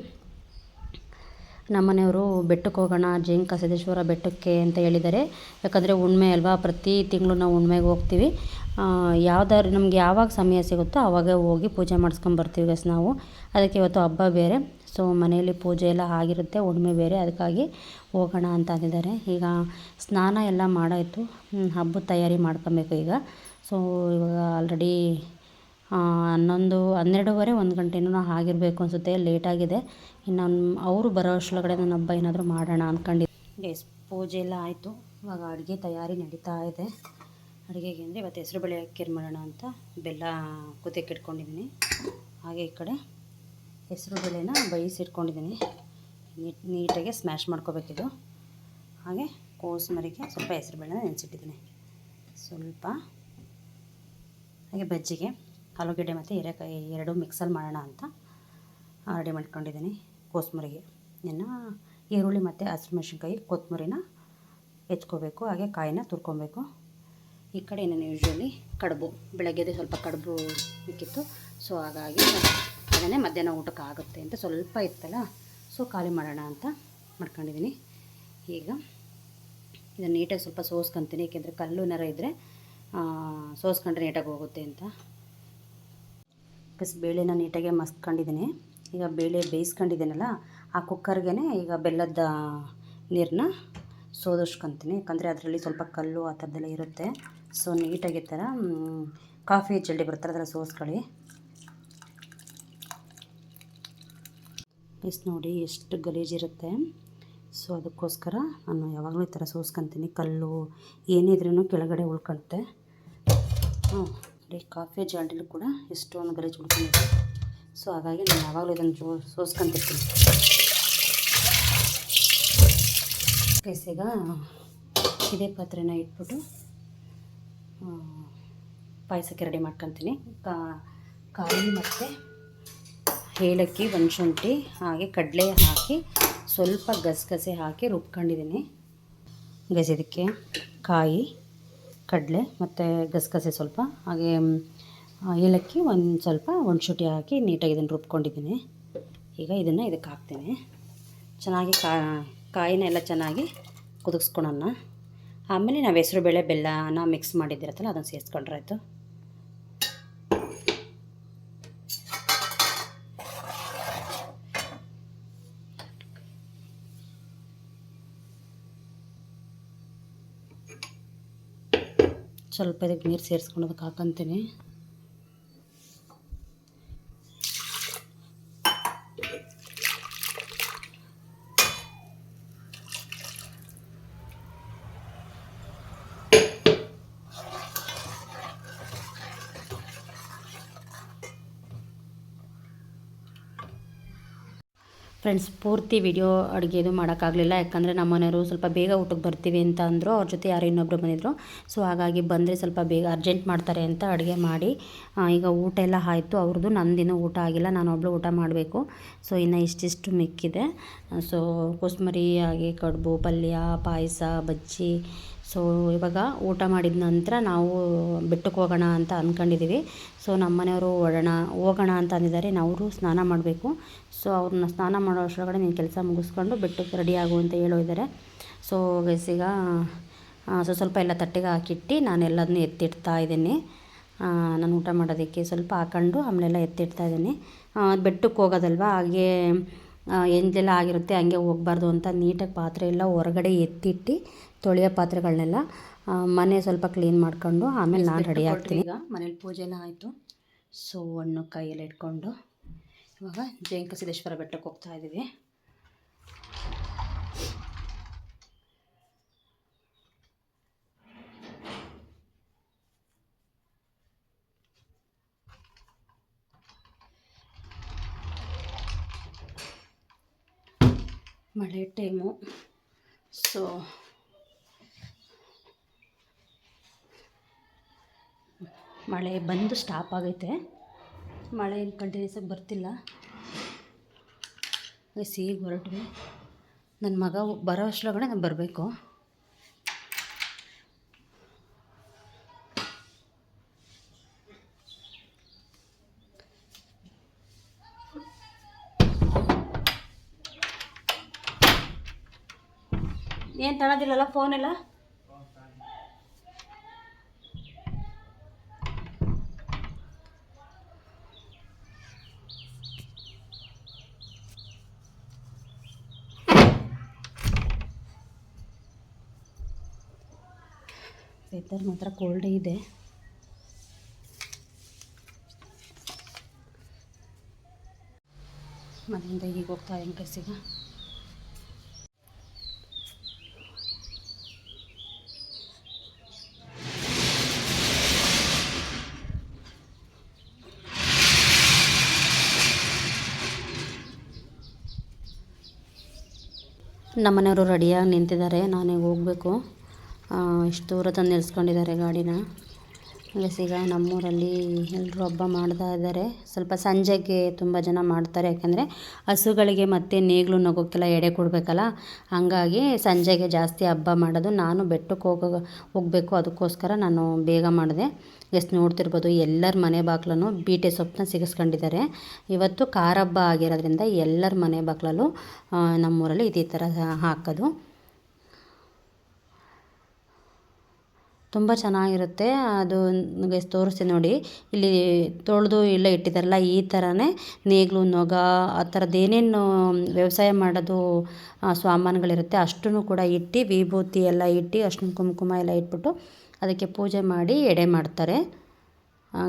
ನಮ್ಮನೆಯವರು ಬೆಟ್ಟಕ್ಕೆ ಹೋಗೋಣ ಜಿಂಕ ಸಿದ್ದೇಶ್ವರ ಬೆಟ್ಟಕ್ಕೆ ಅಂತ ಹೇಳಿದ್ದಾರೆ. ಯಾಕಂದರೆ ಹುಣ್ಮೆ ಅಲ್ವಾ, ಪ್ರತಿ ತಿಂಗಳು ನಾವು ಹುಣ್ಮೆಗೆ ಹೋಗ್ತೀವಿ. ಯಾವ್ದಾದ್ರು ನಮ್ಗೆ ಯಾವಾಗ ಸಮಯ ಸಿಗುತ್ತೋ ಆವಾಗ ಹೋಗಿ ಪೂಜೆ ಮಾಡಿಸ್ಕೊಂಬರ್ತೀವಿ ಗಸ್ ನಾವು. ಅದಕ್ಕೆ ಇವತ್ತು ಹಬ್ಬ ಬೇರೆ ಸೊ ಮನೆಯಲ್ಲಿ ಪೂಜೆ ಎಲ್ಲ ಆಗಿರುತ್ತೆ ಹುಣ್ಮೆ ಬೇರೆ, ಅದಕ್ಕಾಗಿ ಹೋಗೋಣ ಅಂತ ಅಂದಿದ್ದಾರೆ. ಈಗ ಸ್ನಾನ ಎಲ್ಲ ಮಾಡಾಯಿತು. ಹಬ್ಬದ ತಯಾರಿ ಮಾಡ್ಕೊಬೇಕು ಈಗ. ಸೊ ಇವಾಗ ಆಲ್ರೆಡಿ ಹನ್ನೊಂದು, ಹನ್ನೆರಡೂವರೆ, ಒಂದು ಗಂಟೆನೂ ಆಗಿರಬೇಕು ಅನಿಸುತ್ತೆ, ಲೇಟಾಗಿದೆ. ಇನ್ನು ಅವರು ಬರೋ ಅಷ್ಟೊಳಗಡೆ ನನ್ನ ಹಬ್ಬ ಏನಾದರೂ ಮಾಡೋಣ ಅಂದ್ಕೊಂಡಿದ್ದೆ ಎಸ್ ಪೂಜೆ ಎಲ್ಲ ಆಯಿತು. ಇವಾಗ ಅಡುಗೆ ತಯಾರಿ ನಡೀತಾ ಇದೆ. ಅಡುಗೆಗೆ ಅಂದರೆ ಇವತ್ತು ಹೆಸರು ಬೇಳೆ ಹಾಕಿರ್ ಮಾಡೋಣ ಅಂತ ಬೆಲ್ಲ ಕುದಿಯಕ್ಕೆ ಇಟ್ಕೊಂಡಿದ್ದೀನಿ ಹಾಗೆ ಈ ಕಡೆ ಹೆಸರು ಬೇಳೆನ ಬೇಯಿಸಿಟ್ಕೊಂಡಿದ್ದೀನಿ ನೀಟ್, ನೀಟಾಗಿ ಸ್ಮ್ಯಾಶ್ ಮಾಡ್ಕೋಬೇಕಿದು ಹಾಗೆ ಕೋಸಂಬರಿಗೆ ಸ್ವಲ್ಪ ಹೆಸರು ಬೇಳೆನ ನೆನೆಸಿಟ್ಟಿದ್ದೀನಿ ಸ್ವಲ್ಪ ಹಾಗೆ ಬಜ್ಜಿಗೆ. ಆಲೂಗಡ್ಡೆ ಮತ್ತು ಹೀರೆಕಾಯಿ ಎರಡು ಮಿಕ್ಸಲ್ಲಿ ಮಾಡೋಣ ಅಂತ ರೆಡಿ ಮಾಡ್ಕೊಂಡಿದ್ದೀನಿ. ಕೋಸ್ಮುರಿಗೆ. ಇನ್ನು ಈರುಳ್ಳಿ ಮತ್ತು ಹಸಿಮೆಣ್ಸಿನ್ಕಾಯಿ ಕೊತ್ತಂಬರಿನ ಹೆಚ್ಕೋಬೇಕು, ಹಾಗೆ ಕಾಯಿನ ತುರ್ಕೊಬೇಕು. ಈ ಕಡೆ ನಾನು ಯೂಶ್ವಲಿ ಕಡುಬು ಬೆಳಗ್ಗೆದೇ ಸ್ವಲ್ಪ ಕಡುಬು ಬೇಕಿತ್ತು. ಸೊ ಹಾಗಾಗಿ ಅದನ್ನೇ ಮಧ್ಯಾಹ್ನ ಊಟಕ್ಕೆ ಆಗುತ್ತೆ ಅಂತ ಸ್ವಲ್ಪ ಇತ್ತಲ್ಲ ಸೊ ಖಾಲಿ ಮಾಡೋಣ ಅಂತ ಮಾಡ್ಕೊಂಡಿದ್ದೀನಿ. ಈಗ ಇದನ್ನು ನೀಟಾಗಿ ಸ್ವಲ್ಪ ಸೋಸ್ಕೊಂತೀನಿ ಏಕೆಂದರೆ ಕಲ್ಲು ಏನಾರು ಇದ್ದರೆ ಸೋಸ್ಕೊಂಡ್ರೆ ನೀಟಾಗಿ ಹೋಗುತ್ತೆ ಅಂತ. ಪ್ಲಸ್ ಬೇಳೆನ ನೀಟಾಗೆ ಮಸ್ಕೊಂಡಿದ್ದೀನಿ. ಈಗ ಬೇಳೆ ಬೇಯಿಸ್ಕೊಂಡಿದ್ದೀನಲ್ಲ, ಆ ಕುಕ್ಕರ್ಗೆ ಈಗ ಬೆಲ್ಲದ ನೀರನ್ನ ಸೋದಿಸ್ಕೊತೀನಿ ಯಾಕಂದರೆ ಅದರಲ್ಲಿ ಸ್ವಲ್ಪ ಕಲ್ಲು ಆ ಥರದ್ದೆಲ್ಲ ಇರುತ್ತೆ. ಸೊ ನೀಟಾಗಿ ಥರ ಕಾಫಿ ಜಲ್ಡಿ ಬರ್ತಾರೆ ಅದರ ಸೋಸ್ಕೊಳ್ಳಿ. ಎಸ್ ನೋಡಿ ಎಷ್ಟು ಗಲೀಜಿರುತ್ತೆ ಸೊ ಅದಕ್ಕೋಸ್ಕರ ನಾನು ಯಾವಾಗಲೂ ಈ ಥರ ಸೋಸ್ಕೊತೀನಿ. ಕಲ್ಲು ಏನಿದ್ರೂ ಕೆಳಗಡೆ ಉಳ್ಕೊಳ್ತೆ ಹ್ಞೂ ನೋಡಿ ಕಾಫಿ ಜಾಡಿಲು ಕೂಡ ಎಷ್ಟೊಂದು ಗಲೀಜು ಉಳ್ಕೊಂಡಿದೆ ಸೊ ಹಾಗಾಗಿ ನಾನು ಯಾವಾಗಲೂ ಇದನ್ನು ಜೋ, ಸೋಸ್ಕೊಂತಿರ್ತೀನಿ. ಗೈಸ್ ಈಗ ಇದೇ ಪಾತ್ರೆನ ಇಟ್ಬಿಟ್ಟು ಪಾಯಸಕ್ಕೆ ರೆಡಿ ಮಾಡ್ಕೊತೀನಿ. ಕಾ, ಕಾಯಿ ಮತ್ತು ಏಲಕ್ಕಿ ಒಂದು ಶುಂಠಿ ಹಾಗೆ ಕಡಲೆ ಹಾಕಿ, ಸ್ವಲ್ಪ ಗಸಗಸೆ ಹಾಕಿ ರುಬ್ಕೊಂಡಿದ್ದೀನಿ. ಗಸ್ ಕಾಯಿ. ಕಡಲೆ ಮತ್ತು ಗಸಗಸೆ ಸ್ವಲ್ಪ, ಹಾಗೆ ಏಲಕ್ಕಿ ಒಂದು ಸ್ವಲ್ಪ, ಒಂದು ಶುಂಠಿ ಹಾಕಿ ನೀಟಾಗಿ ಇದನ್ನು ರುಬ್ಕೊಂಡಿದ್ದೀನಿ. ಈಗ ಇದನ್ನು ಇದಕ್ಕೆ ಹಾಕ್ತೀನಿ. ಚೆನ್ನಾಗಿ ಕಾಯಿನ ಎಲ್ಲ ಚೆನ್ನಾಗಿ ಕುದಿಸ್ಕೊಳೋಣ. ಆಮೇಲೆ ನಾವು ಹೆಸರುಬೇಳೆ, ಬೆಲ್ಲನ ಮಿಕ್ಸ್ ಮಾಡಿದ್ದಿರತ್ತಲ್ಲ, ಅದನ್ನು ಸೇರಿಸ್ಕೊಂಡ್ರೆ ಸ್ವಲ್ಪ ಇದಕ್ಕೆ ನೀರು ಸೇರಿಸ್ಕೊಳೋದಕ್ಕೆ ಹಾಕಂತೀನಿ. ಫ್ರೆಂಡ್ಸ್, ಪೂರ್ತಿ ವಿಡಿಯೋ ಅಡುಗೆದು ಮಾಡೋಕ್ಕಾಗಲಿಲ್ಲ. ಯಾಕಂದರೆ ನಮ್ಮ ಮನೆಯವರು ಸ್ವಲ್ಪ ಬೇಗ ಊಟಕ್ಕೆ ಬರ್ತೀವಿ ಅಂತ ಅಂದರು, ಅವ್ರ ಜೊತೆ ಯಾರೋ ಇನ್ನೊಬ್ಬರು ಬಂದಿದ್ದರು ಸೊ ಹಾಗಾಗಿ ಬಂದರೆ ಸ್ವಲ್ಪ ಬೇಗ ಅರ್ಜೆಂಟ್ ಮಾಡ್ತಾರೆ ಅಂತ ಅಡುಗೆ ಮಾಡಿ ಈಗ ಊಟ ಎಲ್ಲ ಆಯಿತು. ಅವ್ರದ್ದು ನಂದಿನ ಊಟ ಆಗಿಲ್ಲ, ನಾನು ಒಬ್ಬಳು ಊಟ ಮಾಡಬೇಕು. ಸೊ ಇನ್ನು ಇಷ್ಟಿಷ್ಟು ಮಿಕ್ಕಿದೆ. ಸೊ ಕೋಸ್ಮರಿ ಹಾಗೆ ಕಡುಬು, ಪಲ್ಯ, ಪಾಯಸ, ಬಜ್ಜಿ ಸೊ ಇವಾಗ ಊಟ ಮಾಡಿದ ನಂತರ ನಾವು ಬೆಟ್ಟಕ್ಕೆ ಹೋಗೋಣ ಅಂತ ಅಂದ್ಕೊಂಡಿದ್ದೀವಿ ಸೊ ನಮ್ಮ ಮನೆಯವರು ಹೊರಡೋಣ ಹೋಗೋಣ ಅಂತ ಅಂದಿದ್ದಾರೆ. ನಾವು ಸ್ನಾನ ಮಾಡಬೇಕು. ಸೊ ಅವ್ರನ್ನ ಸ್ನಾನ ಮಾಡೋ ಅಷ್ಟರೊಳಗಡೆ ನೀನು ಕೆಲಸ ಮುಗಿಸ್ಕೊಂಡು ಬೆಟ್ಟಕ್ಕೆ ರೆಡಿ ಆಗು ಅಂತ ಹೇಳಿದ್ದಾರೆ ಸೊ ಈಗ ಸೊ, ಸ್ವಲ್ಪ ಎಲ್ಲ ತಟ್ಟೆಗೆ ಹಾಕಿಟ್ಟು ನಾನು ಎಲ್ಲದನ್ನೂ ಎತ್ತಿಡ್ತಾ ಇದ್ದೀನಿ. ನಾನು ಊಟ ಮಾಡೋದಕ್ಕೆ ಸ್ವಲ್ಪ ಹಾಕೊಂಡು ಆಮೇಲೆಲ್ಲ ಎತ್ತಿಡ್ತಾ ಇದ್ದೀನಿ. ಬೆಟ್ಟಕ್ಕೆ ಹೋಗೋದಲ್ವ? ಹಾಗೆ ಎಂಜೆಲ್ಲ ಆಗಿರುತ್ತೆ, ಹಂಗೆ ಹೋಗ್ಬಾರ್ದು ಅಂತ ನೀಟಾಗಿ ಪಾತ್ರೆ ಎಲ್ಲ ಹೊರಗಡೆ ಎತ್ತಿಟ್ಟು ತೊಳೆಯೋ ಪಾತ್ರೆಗಳನ್ನೆಲ್ಲ ಮನೆ ಸ್ವಲ್ಪ ಕ್ಲೀನ್ ಮಾಡ್ಕೊಂಡು ಆಮೇಲೆ ನಾನು ರೆಡಿ ಆಗ್ತೀನಿ. ಈಗ ಮನೇಲಿ ಪೂಜೆ ಎಲ್ಲ ಆಯಿತು. ಸೊ ಹಣ್ಣು ಕೈಯಲ್ಲಿ ಇಟ್ಕೊಂಡು ಇವಾಗ ಜಯಂಕ ಸಿದ್ದೇಶ್ವರ ಬೆಟ್ಟಕ್ಕೆ ಹೋಗ್ತಾ ಇದ್ದೀವಿ. ಮಳೆ ಟೈಮು ಸೊ ಮಳೆ ಬಂದು ಸ್ಟಾಪ್ ಆಗೈತೆ. ಮಳೆ ಏನು ಕಂಟಿನ್ಯೂಸ್ ಆಗಿ ಬರ್ತಿಲ್ಲ. ಸೀಗೆ ಹೊರಟ್ವಿ. ನನ್ನ ಮಗ ಬರೋ ಅಷ್ಟರೊಳಗಡೆ ನಾನು ಬರಬೇಕು. ಏನು ತಳದಿಲ್ಲಲ್ಲ ಫೋನೆಲ್ಲ ವೆದರ್ ಮಾತ್ರ ಕೋಲ್ಡ್ ಇದೆ. ಮನೆಯಿಂದ ಈಗ ಹೋಗ್ತಾ ಕೆಲ್ಸಿಗೆ ನಮ್ಮನೆಯವರು ರೆಡಿಯಾಗಿ ನಿಂತಿದ್ದಾರೆ. ನಾನೀಗ ಹೋಗಬೇಕು. ಇಷ್ಟು ದೂರ ತಂದು ನಿಲ್ಸ್ಕೊಂಡಿದ್ದಾರೆ ಗಾಡಿನ. ಈಗ ನಮ್ಮೂರಲ್ಲಿ ಎಲ್ಲರೂ ಹಬ್ಬ ಮಾಡ್ತಾ ಇದ್ದಾರೆ. ಸ್ವಲ್ಪ ಸಂಜೆಗೆ ತುಂಬ ಜನ ಮಾಡ್ತಾರೆ, ಯಾಕೆಂದರೆ ಹಸುಗಳಿಗೆ ಮತ್ತೆ ನೇಗ್ಲು ನಗೋಕ್ಕೆಲ್ಲ ಎಡೆ ಕೊಡಬೇಕಲ್ಲ. ಹಾಗಾಗಿ ಸಂಜೆಗೆ ಜಾಸ್ತಿ ಹಬ್ಬ ಮಾಡೋದು ನಾನು ಬೆಟ್ಟಕ್ಕೆ ಹೋಗೋ, ಹೋಗಬೇಕು. ಅದಕ್ಕೋಸ್ಕರ ನಾನು ಬೇಗ ಮಾಡಿದೆ. ಎಸ್ ನೋಡ್ತಿರ್ಬೋದು, ಎಲ್ಲರ ಮನೆ ಬಾಗ್ಲೂ ಬೀಟೆ ಸೊಪ್ಪನ್ನ ಸಿಗಿಸ್ಕೊಂಡಿದ್ದಾರೆ. ಇವತ್ತು ಖಾರ ಹಬ್ಬ ಆಗಿರೋದ್ರಿಂದ ಎಲ್ಲರ ಮನೆ ಬಾಗ್ಲಲ್ಲೂ ನಮ್ಮೂರಲ್ಲಿ ಇದೇ ಥರ ಹಾಕೋದು. ತುಂಬ ಚೆನ್ನಾಗಿರುತ್ತೆ. ಅದು ತೋರಿಸ್ತೀನಿ ನೋಡಿ. ಇಲ್ಲಿ ತೊಳೆದು ಎಲ್ಲ ಇಟ್ಟಿದ್ದಾರಲ್ಲ, ಈ ಥರನೇ ನೇಗಿಲು, ನೊಗ, ಆ ಥರದ್ದು ಏನೇನು ವ್ಯವಸಾಯ ಮಾಡೋದು ಸಾಮಾನುಗಳಿರುತ್ತೆ ಅಷ್ಟೂ ಕೂಡ ಇಟ್ಟು ವಿಭೂತಿ ಎಲ್ಲ ಇಟ್ಟು ಅಷ್ಟು ಕುಂಕುಮ ಎಲ್ಲ ಇಟ್ಬಿಟ್ಟು ಅದಕ್ಕೆ ಪೂಜೆ ಮಾಡಿ ಎಡೆ ಮಾಡ್ತಾರೆ.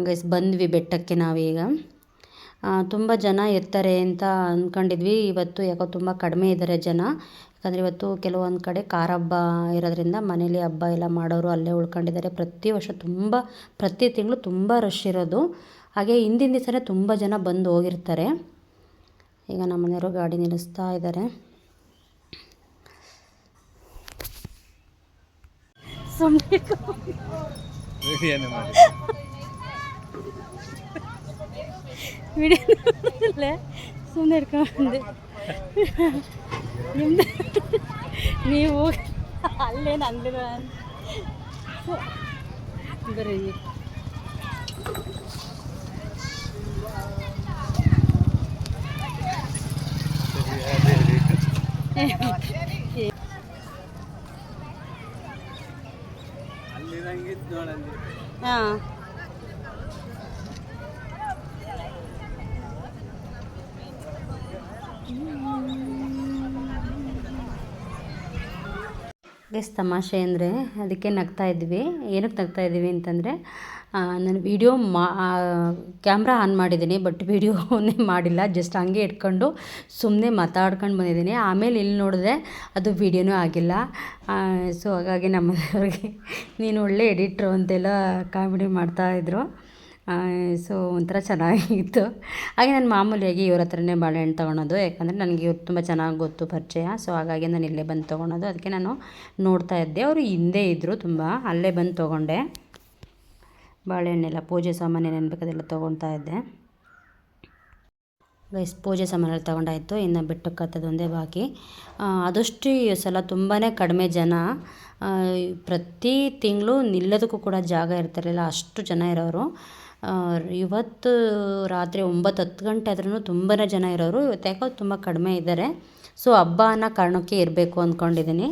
ಗೈಸ್ ಬಂದ್ವಿ ಬೆಟ್ಟಕ್ಕೆ ನಾವೀಗ. ತುಂಬ ಜನ ಇರ್ತಾರೆ ಅಂತ ಅಂದ್ಕೊಂಡಿದ್ವಿ ಇವತ್ತು ಯಾಕೋ ತುಂಬ ಕಡಿಮೆ ಇದ್ದಾರೆ ಜನ. ಯಾಕಂದರೆ ಇವತ್ತು ಕೆಲವೊಂದು ಕಡೆ ಕಾರ ಹಬ್ಬ ಇರೋದ್ರಿಂದ ಮನೇಲಿ ಹಬ್ಬ ಎಲ್ಲ ಮಾಡೋರು ಅಲ್ಲೇ ಉಳ್ಕೊಂಡಿದ್ದಾರೆ. ಪ್ರತಿ ವರ್ಷ ತುಂಬ, ಪ್ರತಿ ತಿಂಗಳು ತುಂಬ ರಶ್ ಇರೋದು. ಹಾಗೆ ಹಿಂದಿನ ದಿವಸನೇ ತುಂಬ ಜನ ಬಂದು ಹೋಗಿರ್ತಾರೆ. ಈಗ ನಮ್ಮ ಮನೆಯವರು ಗಾಡಿ ನಿಲ್ಲಿಸ್ತಾ ಇದ್ದಾರೆ. ಸುಮ್ಮನೆ [LAUGHS] ನಿಮ್ದು ನೀವು ಅಲ್ಲೇ ನಂದಿರ ಬರ್ರಿ ಸರಿ ಅದೇ ಹೇಳಿ ಅಲ್ಲಿರಂಗಿತ್ತು ನೋಡಲ್ಲಿ ಹಾಂ ಗೈಸ್, ತಮಾಷೆ ಅಂದರೆ ಅದಕ್ಕೆ ನಗ್ತಾ ಇದ್ವಿ. ಏನಕ್ಕೆ ನಗ್ತಾ ಇದ್ದೀವಿ ಅಂತಂದರೆ ನಾನು ವೀಡಿಯೋ ಮಾ ಕ್ಯಾಮ್ರಾ ಆನ್ ಮಾಡಿದ್ದೀನಿ, ಬಟ್ ವೀಡಿಯೋನೇ [LAUGHS] ಮಾಡಿಲ್ಲ. ಜಸ್ಟ್ ಹಂಗೆ ಇಟ್ಕೊಂಡು ಸುಮ್ಮನೆ ಮಾತಾಡ್ಕೊಂಡು ಬಂದಿದ್ದೀನಿ. ಆಮೇಲೆ ಇಲ್ಲಿ ನೋಡಿದ್ರೆ ಅದು ವೀಡಿಯೋನೂ ಆಗಿಲ್ಲ. ಸೊ ಹಾಗಾಗಿ ನಮ್ಮವ್ರಿಗೆ [LAUGHS] ನೀನು ಒಳ್ಳೆ ಎಡಿಟ್ರು ಅಂತೆಲ್ಲ ಕಾಮಿಡಿ ಮಾಡ್ತಾಯಿದ್ರು ಸೊ, ಒಂಥರ ಚೆನ್ನಾಗಿತ್ತು. ಹಾಗೆ ನಾನು ಮಾಮೂಲಿಯಾಗಿ ಇವ್ರ ಹತ್ರನೇ ಬಾಳೆಹಣ್ಣು ತೊಗೊಳೋದು, ಯಾಕಂದರೆ ನನಗೆ ಇವ್ರು ತುಂಬ ಚೆನ್ನಾಗಿ ಗೊತ್ತು ಪರಿಚಯ, ಸೊ ಹಾಗಾಗಿ ನಾನು ಇಲ್ಲೇ ಬಂದು ತೊಗೊಳೋದು. ಅದಕ್ಕೆ ನಾನು ನೋಡ್ತಾ ಇದ್ದೆ. ಅವರು ಹಿಂದೆ ಇದ್ದರು ತುಂಬ, ಅಲ್ಲೇ ಬಂದು ತೊಗೊಂಡೆ. ಬಾಳೆಹಣ್ಣೆಲ್ಲ ಪೂಜೆ ಸಾಮಾನು ಏನೇನು ಬೇಕಾದೆಲ್ಲ ತೊಗೊಳ್ತಾ ಇದ್ದೆ. ಗೈಸ್, ಪೂಜೆ ಸಾಮಾನೆಲ್ಲ ತೊಗೊಂಡಾಯಿತು. ಇನ್ನು ಬಿಟ್ಟು ಕತ್ತದೊಂದೇ ಬಾಕಿ. ಅದಷ್ಟು ಆದಷ್ಟು ಈ ಸಲ ತುಂಬಾ ಕಡಿಮೆ ಜನ. ಪ್ರತಿ ತಿಂಗಳು ನಿಲ್ಲೋದಕ್ಕೂ ಕೂಡ ಜಾಗ ಇರ್ತಿರಲಿಲ್ಲ ಅಷ್ಟು ಜನ ಇರೋರು. ಇವತ್ತು ರಾತ್ರಿ ಒಂಬತ್ತು ಹತ್ತು ಗಂಟೆ ಆದ್ರೂ ತುಂಬಾ ಜನ ಇರೋರು ಇವತ್ತು ಯಾಕೋ ತುಂಬ ಕಡಿಮೆ ಇದ್ದಾರೆ. ಸೊ ಹಬ್ಬ ಅನ್ನೋ ಕಾರಣಕ್ಕೆ ಇರಬೇಕು ಅಂದ್ಕೊಂಡಿದ್ದೀನಿ.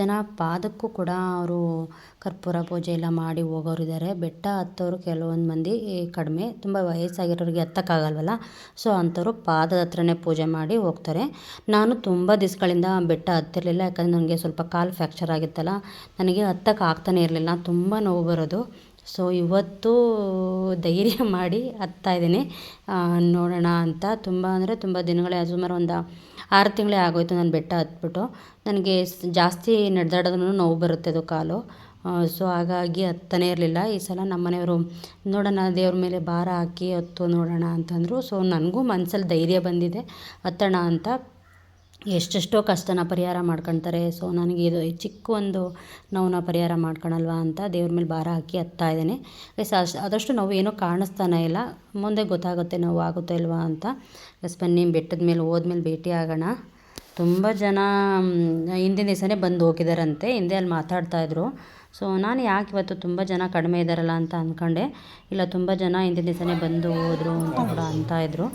ಜನ ಪಾದಕ್ಕೂ ಕೂಡ ಅವರು ಕರ್ಪೂರ ಪೂಜೆ ಎಲ್ಲ ಮಾಡಿ ಹೋಗೋರಿದ್ದಾರೆ ಬೆಟ್ಟ ಹತ್ತೋರು ಕೆಲವೊಂದು ಮಂದಿ ಕಡಿಮೆ, ತುಂಬ ವಯಸ್ಸಾಗಿರೋರಿಗೆ ಹತ್ತಕ್ಕಾಗಲ್ವಲ್ಲ? ಸೊ ಅಂಥವ್ರು ಪಾದದ ಹತ್ರನೇ ಪೂಜೆ ಮಾಡಿ ಹೋಗ್ತಾರೆ. ನಾನು ತುಂಬ ದಿವಸಗಳಿಂದ ಬೆಟ್ಟ ಹತ್ತಿರಲಿಲ್ಲ, ಯಾಕಂದರೆ ನನಗೆ ಸ್ವಲ್ಪ ಕಾಲು ಫ್ರ್ಯಾಕ್ಚರ್ ಆಗಿತ್ತಲ್ಲ. ನನಗೆ ಹತ್ತಕ್ಕೆ ಆಗ್ತಾನೆ ಇರಲಿಲ್ಲ, ತುಂಬ ನೋವು ಬರೋದು. ಸೊ ಇವತ್ತು ಧೈರ್ಯ ಮಾಡಿ ಹತ್ತಾ ಇದ್ದೀನಿ. ನೋಡೋಣ ಅಂತ. ತುಂಬ ಅಂದರೆ ತುಂಬ ದಿನಗಳೇ ಸುಮಾರು ಒಂದು ಆರು ತಿಂಗಳೇ ಆಗೋಯ್ತು ನಾನು ಬೆಟ್ಟ ಹತ್ಬಿಟ್ಟು. ನನಗೆ ಜಾಸ್ತಿ ನಡೆದಾಡೋದ್ರೂ ನೋವು ಬರುತ್ತೆ ಅದು ಕಾಲು. ಸೊ ಹಾಗಾಗಿ ಹತ್ತನೇ ಇರಲಿಲ್ಲ. ಈ ಸಲ ನಮ್ಮ ಮನೆಯವರು, ನೋಡೋಣ ದೇವ್ರ ಮೇಲೆ ಭಾರ ಹಾಕಿ ಹತ್ತು ನೋಡೋಣ ಅಂತಂದರು. ಸೊ ನನಗೂ ಮನಸ್ಸಲ್ಲಿ ಧೈರ್ಯ ಬಂದಿದೆ. ಹತ್ತೋಣ ಅಂತ ಎಷ್ಟೆಷ್ಟೋ ಕಷ್ಟನ ಪರಿಹಾರ ಮಾಡ್ಕೊಳ್ತಾರೆ ಸೊ ನನಗೆ ಇದು ಚಿಕ್ಕ ಒಂದು ನೋವನ್ನ ಪರಿಹಾರ ಮಾಡ್ಕೊಳಲ್ವಾ ಅಂತ ದೇವ್ರ ಮೇಲೆ ಭಾರ ಹಾಕಿ ಹತ್ತಾ ಇದ್ದೇನೆ. ಎಸ್ ಅಷ್ಟು, ಆದಷ್ಟು ನೋವು ಏನೂ ಕಾಣಿಸ್ತಾನೆ ಇಲ್ಲ. ಮುಂದೆ ಗೊತ್ತಾಗುತ್ತೆ ನೋವು ಆಗುತ್ತೆ ಇಲ್ವಾ ಅಂತ. ಎಸ್ ಬನ್ನಿ, ಬೆಟ್ಟದ ಮೇಲೆ ಹೋದ್ಮೇಲೆ ಭೇಟಿ ಆಗೋಣ. ತುಂಬ ಜನ ಹಿಂದಿನ ದಿವಸನೇ ಬಂದು ಹೋಗಿದ್ದಾರಂತೆ ಹಿಂದೆ ಅಲ್ಲಿ ಮಾತಾಡ್ತಾಯಿದ್ರು ಸೊ ನಾನು ಯಾಕೆ ಇವತ್ತು ತುಂಬ ಜನ ಕಡಿಮೆ ಇದ್ದಾರಲ್ಲ ಅಂತ ಅಂದ್ಕೊಂಡೆ ಇಲ್ಲ, ತುಂಬ ಜನ ಹಿಂದಿನ ದಿವಸನೇ ಬಂದು ಹೋದರು ಅಂತ ಕೂಡ ಅಂತಾಯಿದ್ರು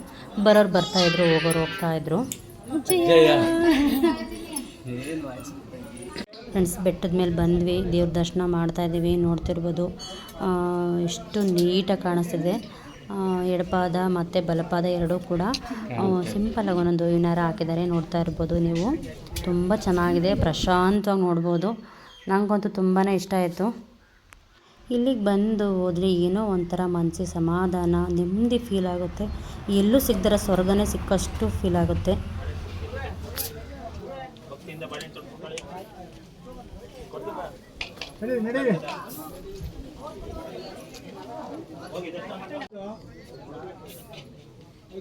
ಬರೋರು ಬರ್ತಾಯಿದ್ರು ಹೋಗೋರು ಹೋಗ್ತಾಯಿದ್ರು ಫ್ರೆಂಡ್ಸ್, ಬೆಟ್ಟದ ಮೇಲೆ ಬಂದ್ವಿ. ದೇವ್ರ ದರ್ಶನ ಮಾಡ್ತಾ ಇದ್ದೀವಿ. ನೋಡ್ತಿರ್ಬೋದು ಎಷ್ಟು ನೀಟಾಗಿ ಕಾಣಿಸ್ತಿದೆ. ಎಡಪಾದ ಮತ್ತು ಬಲಪಾದ ಎರಡೂ ಕೂಡ ಸಿಂಪಲಾಗಿ ಒಂದೊಂದು ಹೂವಿನಾರ ಹಾಕಿದ್ದಾರೆ. ನೋಡ್ತಾ ಇರ್ಬೋದು ನೀವು. ತುಂಬ ಚೆನ್ನಾಗಿದೆ. ಪ್ರಶಾಂತವಾಗಿ ನೋಡ್ಬೋದು. ನನಗಂತೂ ತುಂಬಾ ಇಷ್ಟ ಆಯಿತು. ಇಲ್ಲಿಗೆ ಬಂದು ಹೋದರೆ ಏನೋ ಒಂಥರ ಮನಸ್ಸಿಗೆ ಸಮಾಧಾನ, ನೆಮ್ಮದಿ ಫೀಲ್ ಆಗುತ್ತೆ. ಎಲ್ಲೂ ಸಿಗದಿರೋ ಸ್ವರ್ಗನೇ ಸಿಕ್ಕಷ್ಟು ಫೀಲ್ ಆಗುತ್ತೆ. இந்த பழைய தொற்று நடு நடு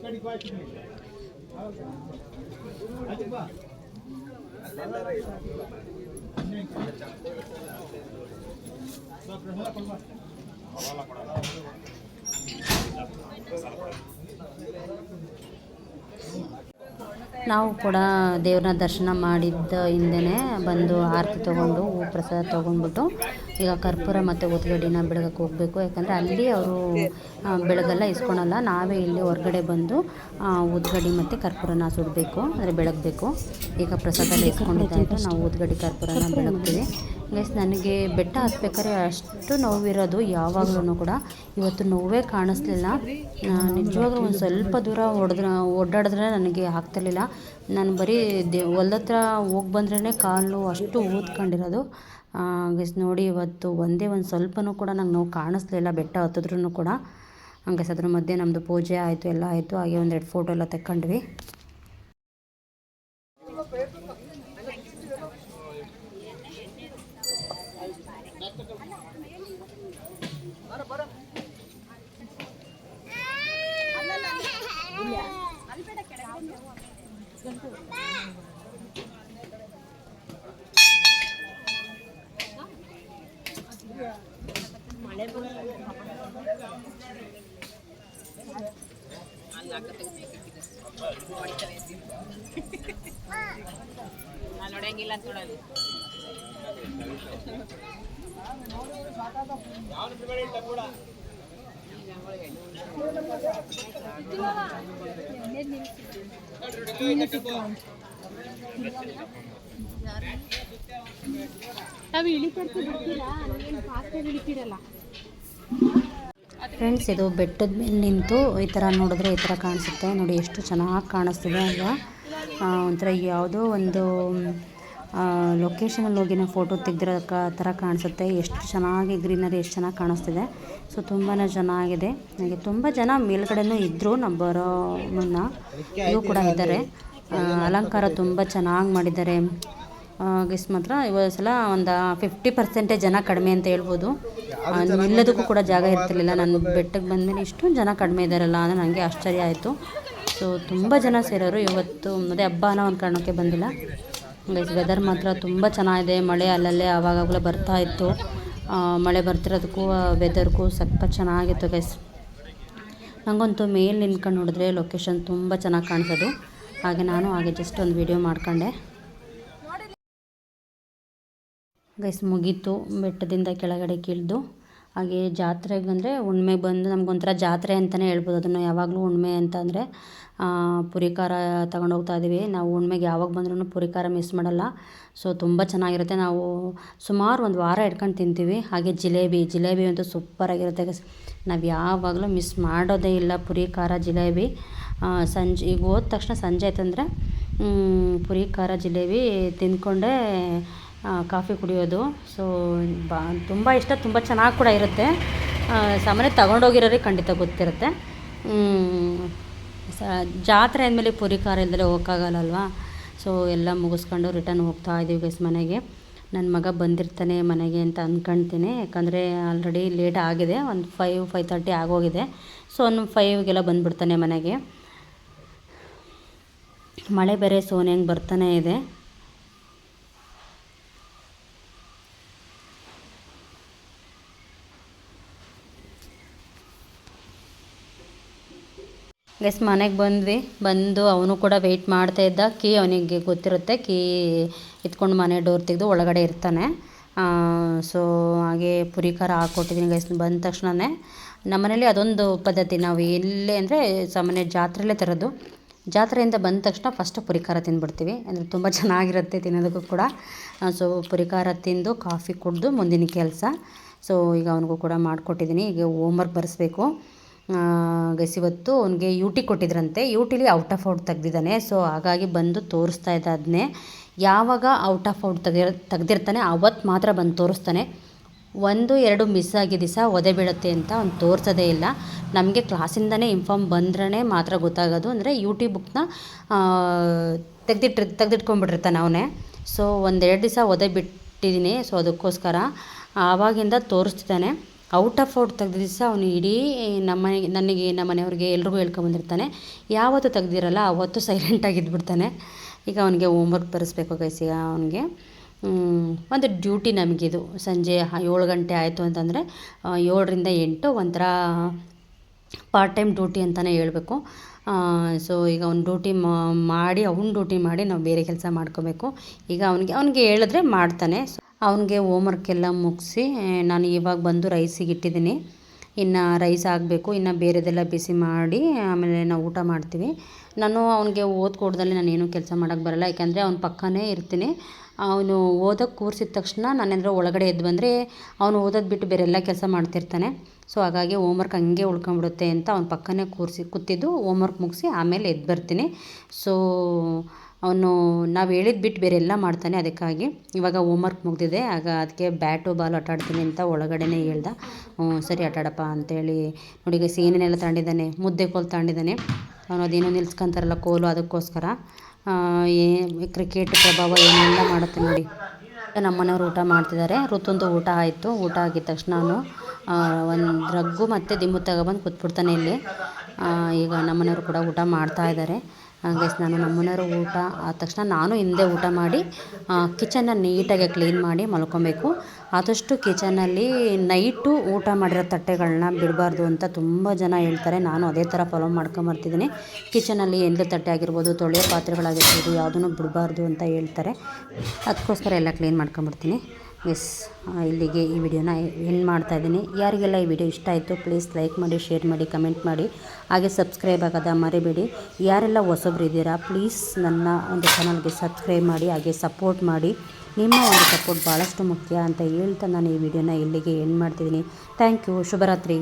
సరిపడ ನಾವು ಕೂಡ ದೇವ್ರನ್ನ ದರ್ಶನ ಮಾಡಿದ್ದ ಹಿಂದೆನೇ ಬಂದು ಆರತಿ ತೊಗೊಂಡು ಹೂ ಪ್ರಸಾದ ತೊಗೊಂಡ್ಬಿಟ್ಟು ಈಗ ಕರ್ಪೂರ ಮತ್ತು ಉದ್ಗಡ್ಡಿನ ಬೆಳಗಕ್ಕೆ ಹೋಗಬೇಕು. ಯಾಕಂದರೆ ಅಲ್ಲಿ ಅವರು ಬೆಳಗೆಲ್ಲ ಇಸ್ಕೊಳಲ್ಲ, ನಾವೇ ಇಲ್ಲಿ ಹೊರಗಡೆ ಬಂದು ಉದ್ಗಡಿ ಮತ್ತು ಕರ್ಪೂರನ ಸುಡಬೇಕು, ಅಂದರೆ ಬೆಳಗಬೇಕು. ಈಗ ಪ್ರಸಾದ ಎಲ್ಲ ಇಸ್ಕೊಂಡಿದ್ದಾಯಿತು ನಾವು ಉದ್ಗಡ್ಡಿ, ಕರ್ಪೂರನ ಬೆಳಗ್ತೀವಿ. ಗೈಸ್ ನನಗೆ ಬೆಟ್ಟ ಹತ್ಬೇಕಾದ್ರೆ ಅಷ್ಟು ನೋವಿರೋದು ಯಾವಾಗಲೂ ಕೂಡ. ಇವತ್ತು ನೋವೇ ಕಾಣಿಸ್ಲಿಲ್ಲ. ನಿಜವಾಗ್ಲೂ ಒಂದು ಸ್ವಲ್ಪ ದೂರ ಹೊಡೆದ್ರೆ ಓಡಾಡಿದ್ರೆ ನನಗೆ ಆಗ್ತಿರ್ಲಿಲ್ಲ. ನಾನು ಬರೀ ದೇ ಹೊಲದತ್ರ ಹೋಗಿ ಬಂದ್ರೇ ಕಾಲು ಅಷ್ಟು ಊದ್ಕೊಂಡಿರೋದು. ಗೈಸ್ ನೋಡಿ ಇವತ್ತು ಒಂದೇ ಒಂದು ಸ್ವಲ್ಪನೂ ಕೂಡ ನಂಗೆ ನೋವು ಕಾಣಿಸ್ಲಿಲ್ಲ ಬೆಟ್ಟ ಹತ್ತಿದ್ರೂ ಕೂಡ. ಹಂಗೆ ಅದ್ರ ಮಧ್ಯೆ ನಮ್ಮದು ಪೂಜೆ ಆಯಿತು, ಎಲ್ಲ ಆಯಿತು. ಹಾಗೆ ಒಂದೆರಡು ಫೋಟೋ ಎಲ್ಲ ನಾನು ನೋಡಂಗಿಲ್ಲ ಅಂತ ನಾವು ಇಳಿತಂತ ಬಿಡ್ತೀರಾ ಏನು ಪಾತ್ರ ಇಳಿತೀರಲ್ಲ. ಫ್ರೆಂಡ್ಸ್ ಇದು ಬೆಟ್ಟದ ಮೇಲೆ ನಿಂತು ಈ ಥರ ನೋಡಿದ್ರೆ ಈ ಥರ ಕಾಣಿಸುತ್ತೆ. ನೋಡಿ, ಎಷ್ಟು ಚೆನ್ನಾಗಿ ಕಾಣಿಸ್ತಿದೆ ಅಲ್ವಾ ಒಂಥರ ಯಾವುದೋ ಒಂದು ಲೊಕೇಶನಲ್ಲಿ ಹೋಗಿ ನಾವು ಫೋಟೋ ತೆಗೆದಿರೋ ಥರ ಕಾಣಿಸುತ್ತೆ. ಎಷ್ಟು ಚೆನ್ನಾಗಿ ಗ್ರೀನರಿ ಎಷ್ಟು ಚೆನ್ನಾಗಿ ಕಾಣಿಸ್ತಿದೆ. ಸೊ ತುಂಬಾ ಚೆನ್ನಾಗಿದೆ. ನನಗೆ ತುಂಬ ಜನ ಮೇಲ್ಗಡೆನೂ ಇದ್ದರು ನಮ್ಮ ಬರೋ ಮುನ್ನ. ಕೂಡ ಇದ್ದಾರೆ. ಅಲಂಕಾರ ತುಂಬ ಚೆನ್ನಾಗಿ ಮಾಡಿದ್ದಾರೆ. ಗೆಸ್ ಮಾತ್ರ ಇವಾಗ ಸಲ ಒಂದು ಫಿಫ್ಟಿ ಪರ್ಸೆಂಟೇಜ್ ಜನ ಕಡಿಮೆ ಅಂತ ಹೇಳ್ಬೋದು. ಇಲ್ಲದಕ್ಕೂ ನಿಲ್ಲೋದಕ್ಕೂ ಕೂಡ ಜಾಗ ಇರ್ತಿರ್ಲಿಲ್ಲ. ನಾನು ಬೆಟ್ಟಕ್ಕೆ ಬಂದಮೇಲೆ ಇಷ್ಟು ಜನ ಕಡಿಮೆ ಇದ್ದಾರಲ್ಲ ಅಂದರೆ ನನಗೆ ಆಶ್ಚರ್ಯ ಆಯಿತು. ಸೊ ತುಂಬ ಜನ ಸೇರೋರು. ಇವತ್ತು ಅದೇ ಹಬ್ಬ ಅನ್ನೋ ಒಂದು ಕಾರಣಕ್ಕೆ ಬಂದಿಲ್ಲ. ಗೈಸ್ ವೆದರ್ ಮಾತ್ರ ತುಂಬ ಚೆನ್ನಾಗಿದೆ. ಮಳೆ ಅಲ್ಲಲ್ಲೇ ಆವಾಗಲೇ ಬರ್ತಾ ಇತ್ತು. ಮಳೆ ಬರ್ತಿರೋದಕ್ಕೂ ವೆದರ್ಗೂ ಸ್ವಲ್ಪ ಚೆನ್ನಾಗಿತ್ತು ಗೈಸ್ ನನಗಂತೂ ಮೇಲೆ ನಿಂತ್ಕೊಂಡು ನೋಡಿದ್ರೆ ಲೊಕೇಶನ್ ತುಂಬ ಚೆನ್ನಾಗಿ ಕಾಣಿಸೋದು. ಹಾಗೆ ನಾನು ಹಾಗೆ ಜಸ್ಟ್ ಒಂದು ವಿಡಿಯೋ ಮಾಡ್ಕೊಂಡೆ. ಗೈಸ್ ಮುಗೀತು, ಬೆಟ್ಟದಿಂದ ಕೆಳಗಡೆ ಕೀಳ್ದು. ಹಾಗೆ ಜಾತ್ರೆಗೆ ಬಂದರೆ ಉಣ್ಮೆಗೆ ಬಂದು ನಮಗೊಂಥರ ಜಾತ್ರೆ ಅಂತಲೇ ಹೇಳ್ಬೋದು. ಅದನ್ನು ಯಾವಾಗಲೂ ಹುಣ್ಮೆ ಅಂತಂದರೆ ಪುರಿಕಾರ ತಗೊಂಡು ಹೋಗ್ತಾ ಇದ್ದೀವಿ ನಾವು ಉಣ್ಮೆಗೆ ಯಾವಾಗ ಬಂದ್ರೂ ಪುರಿಕಾರ ಮಿಸ್ ಮಾಡಲ್ಲ. ಸೊ ತುಂಬ ಚೆನ್ನಾಗಿರುತ್ತೆ. ನಾವು ಸುಮಾರು ಒಂದು ವಾರ ಇಟ್ಕೊಂಡು ತಿಂತೀವಿ. ಹಾಗೆ ಜಿಲೇಬಿ ಜಿಲೇಬಿ ಅಂತೂ ಸೂಪರಾಗಿರುತ್ತೆ ನಾವು ಯಾವಾಗಲೂ ಮಿಸ್ ಮಾಡೋದೇ ಇಲ್ಲ ಪುರಿ ಖಾರ ಜಿಲೇಬಿ ಸಂಜೆ, ಈಗ ಹೋದ ತಕ್ಷಣ ಸಂಜೆ ಆಯ್ತಂದರೆ ಪುರಿ ಖಾರ ಜಿಲೇಬಿ ತಿಂದ್ಕೊಂಡೇ ಕಾಫಿ ಕುಡಿಯೋದು. ಸೊ ಬಾ, ತುಂಬ ಇಷ್ಟ, ತುಂಬ ಚೆನ್ನಾಗಿ ಕೂಡ ಇರುತ್ತೆ. ಸಾಮಾನ್ಯ ತಗೊಂಡೋಗಿರೋರಿಗೆ ಖಂಡಿತ ಗೊತ್ತಿರುತ್ತೆ. ಸ, ಜಾತ್ರೆ ಅಂದಮೇಲೆ ಪುರಿ ಖಾರ ಇಲ್ದಲೇ ಹೋಗೋಕ್ಕಾಗಲ್ಲಲ್ವಾ? ಸೊ ಎಲ್ಲ ಮುಗಿಸ್ಕೊಂಡು ರಿಟರ್ನ್ ಹೋಗ್ತಾ ಇದ್ದೀವಿ ಗೈಸ್ ಮನೆಗೆ. ನನ್ನ ಮಗ ಬಂದಿರ್ತಾನೆ ಮನೆಗೆ ಅಂತ ಅಂದ್ಕೊಳ್ತೀನಿ ಯಾಕಂದರೆ ಆಲ್ರೆಡಿ ಲೇಟ್ ಆಗಿದೆ. ಒಂದು ಫೈವ್ ಫೈವ್ ತರ್ಟಿ ಆಗೋಗಿದೆ. ಸೊ ಒಂದು ಫೈವ್ಗೆಲ್ಲ ಬಂದುಬಿಡ್ತಾನೆ ಮನೆಗೆ. ಮಳೆ ಬೇರೆ ಸೋನೆ ಹೆಂಗೆ ಬರ್ತಾನೆ ಇದೆ. ಗೆಸ್ ಮನೆಗೆ ಬಂದ್ವಿ. ಬಂದು ಅವನು ಕೂಡ ವೆಯ್ಟ್ ಮಾಡ್ತಾ ಇದ್ದ. ಕೀ ಅವನಿಗೆ ಗೊತ್ತಿರುತ್ತೆ. ಕೀ ಎತ್ಕೊಂಡು ಮನೆ ಡೋರ್ ತೆಗೆದು ಒಳಗಡೆ ಇರ್ತಾನೆ. ಸೊ ಹಾಗೆ ಪುರಿ ಖಾರ ಹಾಕ್ಕೊಟ್ಟಿದ್ದೀನಿ ಗೈಸ್ ಬಂದ ತಕ್ಷಣವೇ ನಮ್ಮನೇಲಿ ಅದೊಂದು ಪದ್ಧತಿ. ನಾವು ಎಲ್ಲೇ ಅಂದರೆ ಸಾಮಾನ್ಯ ಜಾತ್ರೆಯಲ್ಲೇ ತರೋದು. ಜಾತ್ರೆಯಿಂದ ಬಂದ ತಕ್ಷಣ ಫಸ್ಟ್ ಪುರಿ ಖಾರ ತಿಂದ್ಬಿಡ್ತೀವಿ. ಅಂದರೆ ತುಂಬ ಚೆನ್ನಾಗಿರುತ್ತೆ ತಿನ್ನೋದಕ್ಕೂ ಕೂಡ. ಸೊ ಪುರಿ ಖಾರ ತಿಂದು ಕಾಫಿ ಕುಡಿದು ಮುಂದಿನ ಕೆಲಸ. ಸೊ ಈಗ ಅವನಿಗೂ ಕೂಡ ಮಾಡಿಕೊಟ್ಟಿದ್ದೀನಿ ಈಗ ಹೋಮ್ವರ್ಕ್ ಬರೆಸ್ಬೇಕು. ಗೈಸ್ ಇವತ್ತು ಅವನಿಗೆ ಯು ಟಿ ಕೊಟ್ಟಿದ್ರಂತೆ. ಯು ಟಿಲಿ ಔಟ್ ಆಫ್ ಔಟ್ ತೆಗ್ದಿದ್ದಾನೆ. ಸೊ ಹಾಗಾಗಿ ಬಂದು ತೋರಿಸ್ತಾ ಇದ್ದ ಅದನ್ನೇ ಯಾವಾಗ ಔಟ್ ಆಫ್ ಔಟ್ ತೆಗಿರ್ ತೆಗ್ದಿರ್ತಾನೆ ಅವತ್ತು ಮಾತ್ರ ಬಂದು ತೋರಿಸ್ತಾನೆ. ಒಂದು, ಎರಡು ಮಿಸ್ ಆಗಿ ದಿವಸ ಒದೆ ಬೀಳುತ್ತೆ ಅಂತ ಅವ್ನು ತೋರಿಸೋದೇ ಇಲ್ಲ. ನಮಗೆ ಕ್ಲಾಸಿಂದನೇ ಇನ್ಫಾರ್ಮ್ ಬಂದ್ರೇ ಮಾತ್ರ ಗೊತ್ತಾಗೋದು. ಅಂದರೆ ಯು ಟಿ ಬುಕ್ನ ತೆಗ್ದಿಟ್ಟಿರ್ ತೆಗ್ದಿಟ್ಕೊಂಡ್ಬಿಟ್ಟಿರ್ತಾನೆ ಅವನೇ. ಸೊ ಒಂದೆರಡು ದಿವಸ ಒದೆ ಬಿಟ್ಟಿದ್ದೀನಿ ಸೊ ಅದಕ್ಕೋಸ್ಕರ ಆವಾಗಿಂದ ತೋರಿಸ್ತಿದ್ದಾನೆ. ಔಟ್ ಆಫ್ ಔಟ್ ತೆಗ್ದ ದಿವಸ ಅವನು ಇಡೀ ನಮ್ಮನೆಗೆ ನನಗೆ ನಮ್ಮ ಮನೆಯವ್ರಿಗೆ ಎಲ್ರಿಗೂ ಹೇಳ್ಕೊಂಬಂದಿರ್ತಾನೆ ಯಾವತ್ತು ತೆಗ್ದಿರಲ್ಲ, ಅವತ್ತು ಸೈಲೆಂಟಾಗಿ ಇದ್ಬಿಡ್ತಾನೆ. ಈಗ ಅವನಿಗೆ ಹೋಮ್ವರ್ಕ್ ಬರೆಸ್ಬೇಕು ಗೈಸ್ ಈಗ ಅವನಿಗೆ. ಒಂದು ಡ್ಯೂಟಿ ನಮಗಿದು. ಸಂಜೆ ಏಳು ಗಂಟೆ ಆಯಿತು ಅಂತಂದರೆ ಏಳರಿಂದ ಎಂಟು ಒಂಥರ ಪಾರ್ಟ್ ಟೈಮ್ ಡ್ಯೂಟಿ ಅಂತಲೇ ಹೇಳಬೇಕು. ಸೊ ಈಗ ಅವ್ನು ಡ್ಯೂಟಿ ಮಾಡಿ, ಅವ್ನ ಡ್ಯೂಟಿ ಮಾಡಿ ನಾವು ಬೇರೆ ಕೆಲಸ ಮಾಡ್ಕೋಬೇಕು. ಈಗ ಅವನಿಗೆ ಅವನಿಗೆ ಹೇಳಿದ್ರೆ ಮಾಡ್ತಾನೆ. ಅವನಿಗೆ ಹೋಮ್ವರ್ಕ್ ಎಲ್ಲ ಮುಗಿಸಿ, ನಾನು ಇವಾಗ ಬಂದು ರೈಸಿಗೆ ಇಟ್ಟಿದ್ದೀನಿ. ಇನ್ನು ರೈಸ್ ಆಗಬೇಕು, ಇನ್ನು ಬೇರೆದೆಲ್ಲ ಬಿಸಿ ಮಾಡಿ, ಆಮೇಲೆ ನಾವು ಊಟ ಮಾಡ್ತೀವಿ. ನಾನು ಅವನಿಗೆ ಓದ್ಕೊಡ್ದಲ್ಲಿ ನಾನು ಏನೂ ಕೆಲಸ ಮಾಡೋಕ್ಕೆ ಬರಲ್ಲ, ಯಾಕೆಂದರೆ ಅವ್ನ ಪಕ್ಕನೇ ಇರ್ತೀನಿ. ಅವನು ಓದೋಕ್ಕೆ ಕೂರಿಸಿದ ತಕ್ಷಣ ನಾನೇನಾದ್ರು ಒಳಗಡೆ ಎದ್ದು ಬಂದರೆ ಅವನು ಓದೋದು ಬಿಟ್ಟು ಬೇರೆಲ್ಲ ಕೆಲಸ ಮಾಡ್ತಿರ್ತಾನೆ. ಸೊ ಹಾಗಾಗಿ ಹೋಮ್ವರ್ಕ್ ಹಂಗೆ ಉಳ್ಕೊಂಡ್ಬಿಡುತ್ತೆ ಅಂತ ಅವ್ನ ಪಕ್ಕನೇ ಕೂರಿಸಿ, ಕೂತಿದ್ದು ಹೋಮ್ವರ್ಕ್ ಮುಗಿಸಿ ಆಮೇಲೆ ಎದ್ದು ಬರ್ತೀನಿ. ಸೊ ಅವನು ನಾವು ಹೇಳಿದ ಬಿಟ್ಟು ಬೇರೆ ಎಲ್ಲ ಮಾಡ್ತಾನೆ ಅದಕ್ಕಾಗಿ. ಇವಾಗ ಹೋಮ್ವರ್ಕ್ ಮುಗಿದಿದೆ, ಆಗ ಅದಕ್ಕೆ ಬ್ಯಾಟು ಬಾಲ್ ಆಟ ಆಡ್ತೀನಿ ಅಂತ ಒಳಗಡೆನೇ ಹೇಳ್ದ. ಸರಿ ಆಟ ಆಡಪ್ಪ ಅಂತೇಳಿ. ನೋಡಿ ಈಗ ಏನೇನೆಲ್ಲ ತಗೊಂಡಿದ್ದಾನೆ ಮುದ್ದೆ ಕೋಲು ತಗೊಂಡಿದ್ದಾನೆ ಅವನು ಅದೇನೋ ನಿಲ್ಸ್ಕೊಂತಾರಲ್ಲ ಕೋಲು ಅದಕ್ಕೋಸ್ಕರ. ಏ ಕ್ರಿಕೆಟ್ ಪ್ರಭಾವ ಏನೆಲ್ಲ ಮಾಡುತ್ತೆ ನೋಡಿ. ನಮ್ಮ ಮನೆಯವ್ರು ಊಟ ಮಾಡ್ತಿದ್ದಾರೆ. ಋತುಂದು ಊಟ ಆಯಿತು. ಊಟ ಆಗಿದ ತಕ್ಷಣ ನಾನು ಒಂದು ರಗ್ಗು ಮತ್ತು ದಿಮ್ಮು ತಗೊಬಂದು ಕೂತ್ಬಿಡ್ತಾನೆ ಇಲ್ಲಿ. ಈಗ ನಮ್ಮನೆಯವರು ಕೂಡ ಊಟ ಮಾಡ್ತಾ ಇದ್ದಾರೆ. ಗೈಸ್ ನಾನು ನಮ್ಮನೆಯವರು ಊಟ ಆದ ತಕ್ಷಣ ನಾನು ಹಿಂದೆ ಊಟ ಮಾಡಿ ಕಿಚನ್ನ ನೀಟಾಗಿ ಕ್ಲೀನ್ ಮಾಡಿ ಮಲ್ಕೊಬೇಕು. ಆದಷ್ಟು ಕಿಚನಲ್ಲಿ ನೈಟು ಊಟ ಮಾಡಿರೋ ತಟ್ಟೆಗಳನ್ನ ಬಿಡಬಾರ್ದು ಅಂತ ತುಂಬ ಜನ ಹೇಳ್ತಾರೆ. ನಾನು ಅದೇ ಥರ ಫಾಲೋ ಮಾಡ್ಕೊಂಬರ್ತಿದ್ದೀನಿ ಕಿಚನಲ್ಲಿ ಎಂದೇ ತಟ್ಟೆ ಆಗಿರ್ಬೋದು, ತೊಳೆಯೋ ಪಾತ್ರೆಗಳಾಗಿರ್ಬೋದು, ಯಾವುದನ್ನು ಬಿಡಬಾರ್ದು ಅಂತ ಹೇಳ್ತಾರೆ. ಅದಕ್ಕೋಸ್ಕರ ಎಲ್ಲ ಕ್ಲೀನ್ ಮಾಡ್ಕೊಂಬರ್ತೀನಿ ಎಸ್ ಇಲ್ಲಿಗೆ ಈ ವಿಡಿಯೋನ ಎಂಡ್ ಮಾಡ್ತಾ ಇದ್ದೀನಿ. ಯಾರಿಗೆಲ್ಲ ಈ ವಿಡಿಯೋ ಇಷ್ಟ ಆಯಿತು ಪ್ಲೀಸ್ ಲೈಕ್ ಮಾಡಿ ಶೇರ್ ಮಾಡಿ ಕಮೆಂಟ್ ಮಾಡಿ. ಹಾಗೆ ಸಬ್ಸ್ಕ್ರೈಬ್ ಆಗೋದ ಮರಿಬೇಡಿ. ಯಾರೆಲ್ಲ ಹೊಸಬ್ರು ಇದ್ದೀರಾ ಪ್ಲೀಸ್ ನನ್ನ ಒಂದು ಚಾನಲ್ಗೆ ಸಬ್ಸ್ಕ್ರೈಬ್ ಮಾಡಿ, ಹಾಗೆ ಸಪೋರ್ಟ್ ಮಾಡಿ. ನಿಮ್ಮ ಒಂದು ಸಪೋರ್ಟ್ ಭಾಳಷ್ಟು ಮುಖ್ಯ ಅಂತ ಹೇಳ್ತಾ ನಾನು ಈ ವಿಡಿಯೋನ ಇಲ್ಲಿಗೆ ಎಂಡ್ ಮಾಡ್ತಿದ್ದೀನಿ. ಥ್ಯಾಂಕ್ ಯು ಶುಭರಾತ್ರಿ.